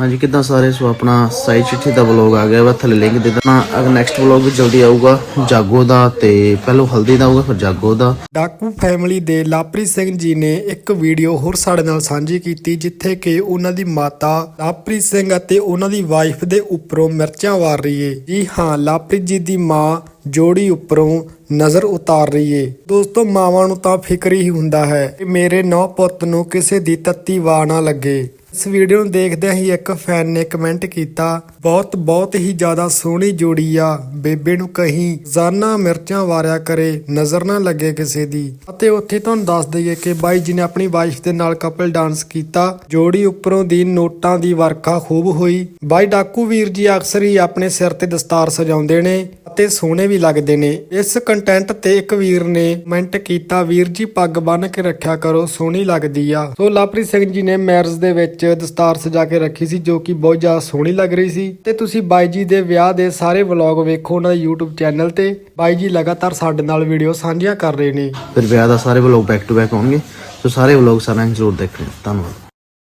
ਹਾਂਜੀ, ਕਿਦਾਂ ਸਾਰੇ? ਸੋ ਆਪਣਾ ਸਾਈ ਚਿੱਠੀ ਦਾ ਵਲੌਗ ਆ ਗਿਆ ਵਾ, ਥੱਲੇ ਲਿੰਕ ਦੇ ਦੇਣਾ। ਅਗਰ ਨੈਕਸਟ ਵਲੌਗ ਜਲਦੀ ਆਊਗਾ, ਜਾਗੋ ਦਾ ਤੇ ਪਹਿਲਾਂ ਹਲਦੀ ਦਾ ਆਊਗਾ, ਫਿਰ ਜਾਗੋ ਦਾ। ਡਾਕੂ ਫੈਮਿਲੀ ਦੇ ਲਾਪ੍ਰੀਤ ਸਿੰਘ ਜੀ ਨੇ ਇੱਕ ਵੀਡੀਓ ਹੋਰ ਸਾਡੇ ਨਾਲ ਸਾਂਝੀ ਕੀਤੀ, ਜਿੱਥੇ ਕਿ ਉਹਨਾਂ ਦੀ ਮਾਤਾ ਲਾਪ੍ਰੀਤ ਸਿੰਘ ਅਤੇ ਉਹਨਾਂ ਦੀ ਵਾਈਫ ਦੇ ਉੱਪਰੋਂ ਮਿਰਚਾਂ ਵਾਰ ਰਹੀ ਏ। ਜੀ ਹਾਂ, ਲਾਪ੍ਰੀਤ ਜੀ ਦੀ ਮਾਂ ਜੋੜੀ ਉੱਪਰੋਂ ਨਜ਼ਰ ਉਤਾਰ ਰਹੀ ਏ। ਦੋਸਤੋ, ਮਾਵਾਂ ਨੂੰ ਤਾਂ ਫਿਕਰ ਹੀ ਹੁੰਦਾ ਹੈ ਕਿ ਮੇਰੇ ਨੌ ਪੁੱਤ ਨੂੰ ਕਿਸੇ ਦੀ ਤੱਤੀ ਵਾਹ ਨਾ ਲੱਗੇ। ਇਸ ਵੀਡੀਓ ਨੂੰ ਦੇਖਦਿਆਂ ਹੀ ਇੱਕ ਫੈਨ ਨੇ ਕਮੈਂਟ ਕੀਤਾ, ਬਹੁਤ ਬਹੁਤ ਹੀ ਜ਼ਿਆਦਾ ਸੋਹਣੀ ਜੋੜੀ ਆ। ਬੇਬੇ ਨੂੰ ਕਹੀਂ ਜ਼ਾਨਾ ਮਿਰਚਾਂ ਵਾਰਿਆ ਕਰੇ, ਨਜ਼ਰ ਨਾ ਲੱਗੇ ਕਿਸੇ ਦੀ। ਅਤੇ ਉੱਥੇ ਤੁਹਾਨੂੰ ਦੱਸ ਦਈਏ ਕਿ ਬਾਈ ਜੀ ਨੇ ਆਪਣੀ ਵਾਈਫ ਦੇ ਨਾਲ ਕਪਲ ਡਾਂਸ ਕੀਤਾ। ਜੋੜੀ ਉੱਪਰੋਂ ਦੀ ਨੋਟਾਂ ਦੀ ਵਰਖਾ ਖੂਬ ਹੋਈ। ਬਾਈ ਡਾਕੂ ਵੀਰ ਜੀ ਅਕਸਰ ਹੀ ਆਪਣੇ ਸਿਰ ਤੇ ਦਸਤਾਰ ਸਜਾਉਂਦੇ ਨੇ। ਅਤੇ ਸੋਹਣੇ ਵੀ ਲੱਗਦੇ ਨੇ। ਇਸ ਕੰਟੈਂਟ ਤੇ ਇੱਕ ਵੀਰ ਨੇ ਕਮੈਂਟ ਕੀਤਾ, ਵੀਰ ਜੀ, ਪੱਗ ਬੰਨ ਕੇ ਰੱਖਿਆ ਕਰੋ, ਸੋਹਣੀ ਲੱਗਦੀ ਆ। ਸੋ ਲਾਪ੍ਰੀਤ ਸਿੰਘ ਜੀ ਨੇ ਮੈਰਿਜ ਦੇ ਵਿੱਚ ਦਸਤਾਰ ਸਜਾ ਕੇ ਰੱਖੀ ਸੀ, ਜੋ ਕਿ ਬਹੁਤ ਜ਼ਿਆਦਾ ਸੋਹਣੀ ਲੱਗ ਰਹੀ ਸੀ। ਤੇ ਤੁਸੀਂ ਬਾਈ ਜੀ ਦੇ ਵਿਆਹ ਦੇ ਸਾਰੇ ਵਲੌਗ ਵੇਖੋ ਉਹਨਾਂ ਦੇ YouTube ਚੈਨਲ ਤੇ। ਬਾਈ ਜੀ ਲਗਾਤਾਰ ਸਾਡੇ ਨਾਲ ਵੀਡੀਓ ਸਾਂਝੀਆਂ ਕਰ ਰਹੇ ਨੇ। ਫਿਰ ਵਿਆਹ ਦਾ ਸਾਰੇ ਵਲੌਗ ਬੈਕ ਟੂ ਬੈਕ ਹੋਣਗੇ ਸੋ ਸਾਰੇ ਵਲੌਗ ਸਾਰਿਆਂ ਨੂੰ ਜ਼ਰੂਰ ਦੇਖਣਾ। ਧੰਨਵਾਦ।